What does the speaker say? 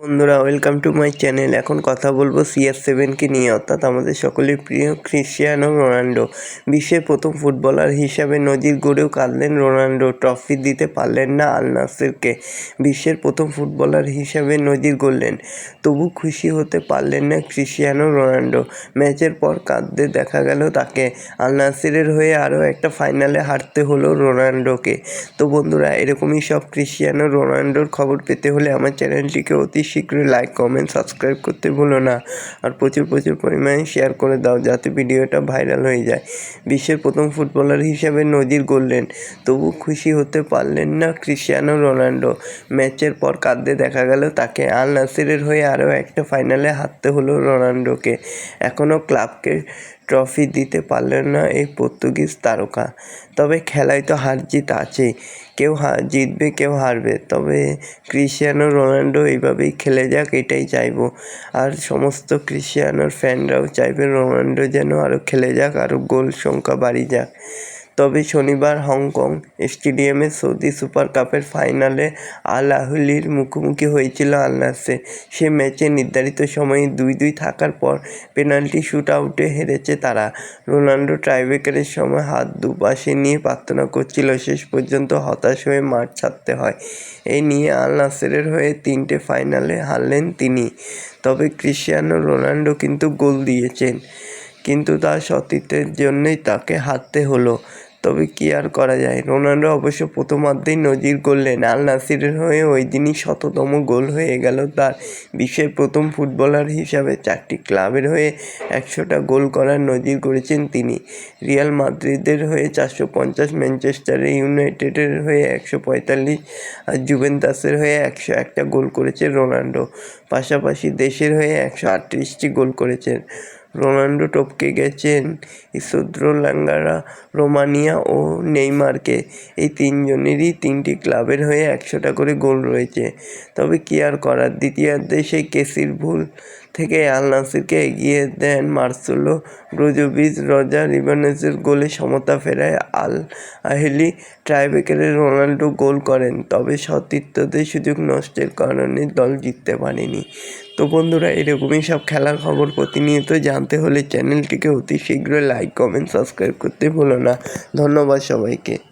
বন্ধুরা welcome to my channel এখন কথা বলব সিআর সেভেনকে নিয়ে, অর্থাৎ আমাদের সকলের প্রিয় ক্রিশ্চিয়ানো রোনাল্ডো বিশ্বের প্রথম ফুটবলার হিসাবে নজির গড়েও কাঁদলেন রোনাল্ডো। ট্রফি দিতে পারলেন না আল নাসেরকে। বিশ্বের প্রথম ফুটবলার হিসাবে নজির গড়লেন। তবু খুশি হতে পারলেন না ক্রিশ্চিয়ানো রোনাল্ডো। ম্যাচের পর কাঁদতে দেখা গেল তাকে। আল নাসেরের হয়ে আরও একটা ফাইনালে হারতে হলো রোনাল্ডোকে। তো বন্ধুরা, এরকমই সব ক্রিশ্চিয়ানো রোনাল্ডোর খবর পেতে হলে আমার চ্যানেলটিকে অতি শীঘ্রই লাইক কমেন্ট সাবস্ক্রাইব করতে ভুলো না। আর প্রচুর প্রচুর পরিমাণে শেয়ার করে দাও যাতে ভিডিওটা ভাইরাল হয়ে যায়। বিশ্বের প্রথম ফুটবলার হিসেবে নজির গড়লেন। তবু খুশি হতে পারলেন না ক্রিশ্চিয়ানো রোনাল্ডো। ম্যাচের পর কাঁদতে দেখা গেল তাকে। আল নাসিরের হয়ে আরও একটা ফাইনালে হারতে হলো রোনাল্ডোকে। এখনও ক্লাবকে ট্রফি দিতে পারলেন না এই পর্তুগিজ তারকা। তবে খেলায় তো হার জিত আছেই। কেউ জিতবে, কেউ হারবে। তবে ক্রিশ্চিয়ানো রোনাল্ডো এইভাবেই খেলে যাক, এটাই চাইব। আর সমস্ত ক্রিশ্চিয়ানোর ফ্যানরাও চাইবে রোনাল্ডো যেন আরও খেলে যাক আরও গোল সংখ্যা বাড়িয়ে যাক। তবে শনিবার হংকং স্টেডিয়ামে সৌদি সুপার কাপের ফাইনালে আল আহলির মুখোমুখি হয়েছিল আল নাসের সে ম্যাচে নির্ধারিত সময়ে দুই দুই থাকার পর পেনাল্টি শ্যুট আউটে হেরেছে তারা। রোনাল্ডো ট্রাইব্রেকারের সময় হাত দুপাশে নিয়ে প্রার্থনা করছিল, শেষ পর্যন্ত হতাশ হয়ে মাঠ ছাড়তে হয়। এই নিয়ে আল নাসেরের হয়ে তিনটে ফাইনালে হারলেন তিনি। তবে ক্রিশ্চিয়ানো রোনাল্ডো কিন্তু গোল দিয়েছেন, কিন্তু তার সতীর্থের জন্যই তাকে হারতে হলো। তবে কী আর করা যায়? রোনাল্ডো অবশ্য প্রথমার্ধেই নজির গড়লেন আল নাসিরের হয়ে ওই দিনই শততম গোল হয়ে গেল তার। বিশ্বের প্রথম ফুটবলার হিসাবে চারটি ক্লাবের হয়ে একশোটা গোল করার নজির করেছেন তিনি। রিয়াল মাদ্রিদের হয়ে চারশো পঞ্চাশ, ম্যানচেস্টার ইউনাইটেডের হয়ে একশো পঁয়তাল্লিশ আর জুভেন্তাসের হয়ে একশো একটা গোল করেছে রোনাল্ডো পাশাপাশি দেশের হয়ে একশো আটত্রিশটি গোল করেছেন। রোনাল্ডো টপকে গেছেন ইসোদ্রো ল্যাঙ্গারা রোমানিয়া ও নেইমারকে। এই তিনজনেরই তিনটি ক্লাবের হয়ে একশোটা করে গোল রয়েছে। তবে কী আর করার? দ্বিতীয়ার্ধে সেই কেসির ভুল থেকে আল নাসিরকে এগিয়ে দেন মার্সেলো ব্রোজোভিচ, রজার রিবানেসের গোলে সমতা ফেরায় আল আহেলি ট্রাইবেকারে রোনাল্ডো গোল করেন, তবে সতীর্থদের সুযোগ নষ্টের কারণে দল জিততে পারেনি। তো বন্ধুরা, এরকমই সব খেলার খবর প্রতিনিয়ত জানতে হলে চ্যানেলটিকে অতি শীঘ্রই লাইক, কমেন্ট, সাবস্ক্রাইব করতে ভুলো না। ধন্যবাদ সবাইকে।